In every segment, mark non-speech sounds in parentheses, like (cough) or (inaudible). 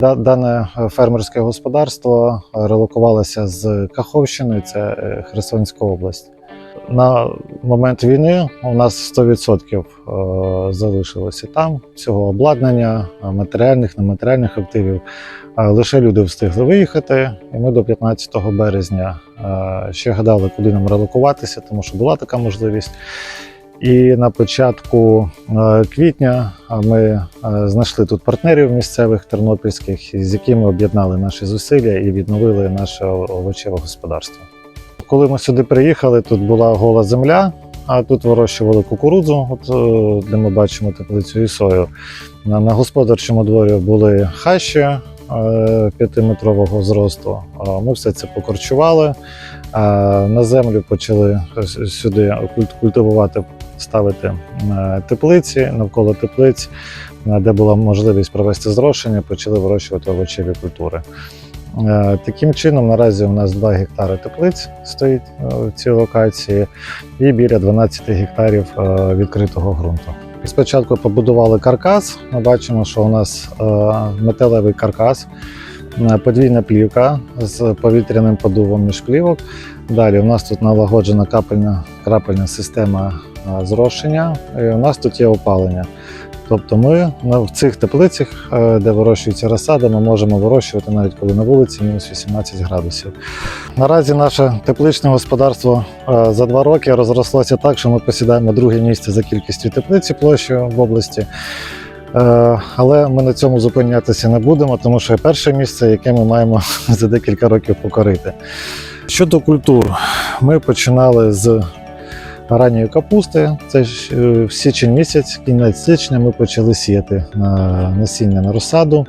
Да- Дане е, фермерське господарство е, релокувалося з Каховщини, це е, Херсонська область. На момент війни у нас 100% е, залишилося там всього обладнання, матеріальних, нематеріальних активів. Лише люди встигли виїхати, і ми до 15 березня ще гадали, куди нам релокуватися, тому що була така можливість. І на початку е, квітня ми е, знайшли тут партнерів місцевих тернопільських, з якими об'єднали наші зусилля і відновили наше овочеве господарство. Коли ми сюди приїхали, тут була гола земля, а тут вирощували кукурудзу, от, е, де ми бачимо теплицю і сою. На, господарчому дворі були хащі п'ятиметрового зросту. Ми все це покорчували. На землю почали сюди культ- культивувати, ставити е, теплиці навколо теплиць, е, де була можливість провести зрошення, почали вирощувати овочеві культури. Е, Таким чином, наразі у нас 2 гектари теплиць стоїть в цій локації і біля 12 гектарів відкритого ґрунту. Спочатку побудували каркас. Ми бачимо, що у нас металевий каркас, подвійна плівка з повітряним подувом між плівок. Далі у нас тут налагоджена капельна крапельна система е, зрошення, і у нас тут є опалення. Тобто ми в цих теплицях, е, де вирощується розсада, ми можемо вирощувати навіть коли на вулиці мінус 18 градусів. Наразі наше тепличне господарство е, за два роки розрослося так, що ми посідаємо друге місце за кількістю теплиці площею в області. Е, Але ми на цьому зупинятися не будемо, тому що перше місце, яке ми маємо (laughs) за декілька років покорити. Щодо культур, ми починали з ранньої капусти. Це е, в січень місяць, кінець січня, ми почали сіяти насіння на розсаду.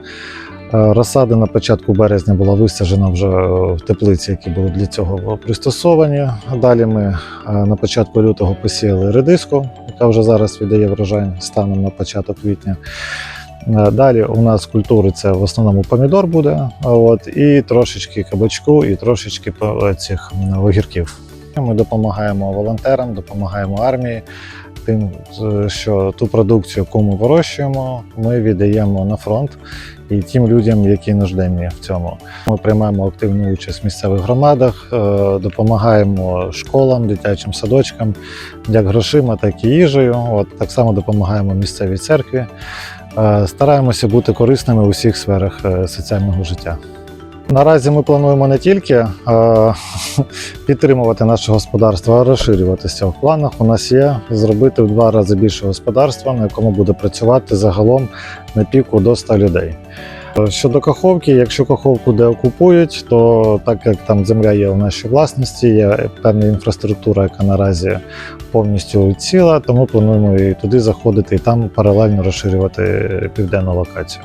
Е, Розсада на початку березня була висаджена вже в теплиці, які були для цього пристосовані. Далі ми на початку лютого посіяли редиску, яка вже зараз віддає врожай станом на початок квітня. Е, Далі у нас культури це в основному помідор буде, от, і трошечки кабачку, і трошечки цих огірків. Ми допомагаємо волонтерам, допомагаємо армії. Тим, що ту продукцію, яку ми вирощуємо, ми віддаємо на фронт і тим людям, які нужденні в цьому. Ми приймаємо активну участь в місцевих громадах, е, допомагаємо школам, дитячим садочкам, як грошима, так і їжею. От так само допомагаємо місцевій церкві. Е, Стараємося бути корисними у всіх сферах е, соціального життя. Наразі ми плануємо не тільки е, (laughs) підтримувати наше господарство, а розширюватися. В планах у нас є зробити в два рази більше господарства, на якому буде працювати загалом на піку до 100 людей. Е, Щодо каховки, якщо каховку де окупують, то так як там земля є в нашій власності, є певна інфраструктура, яка наразі повністю ціла, тому плануємо і туди заходити і там паралельно розширювати південну локацію.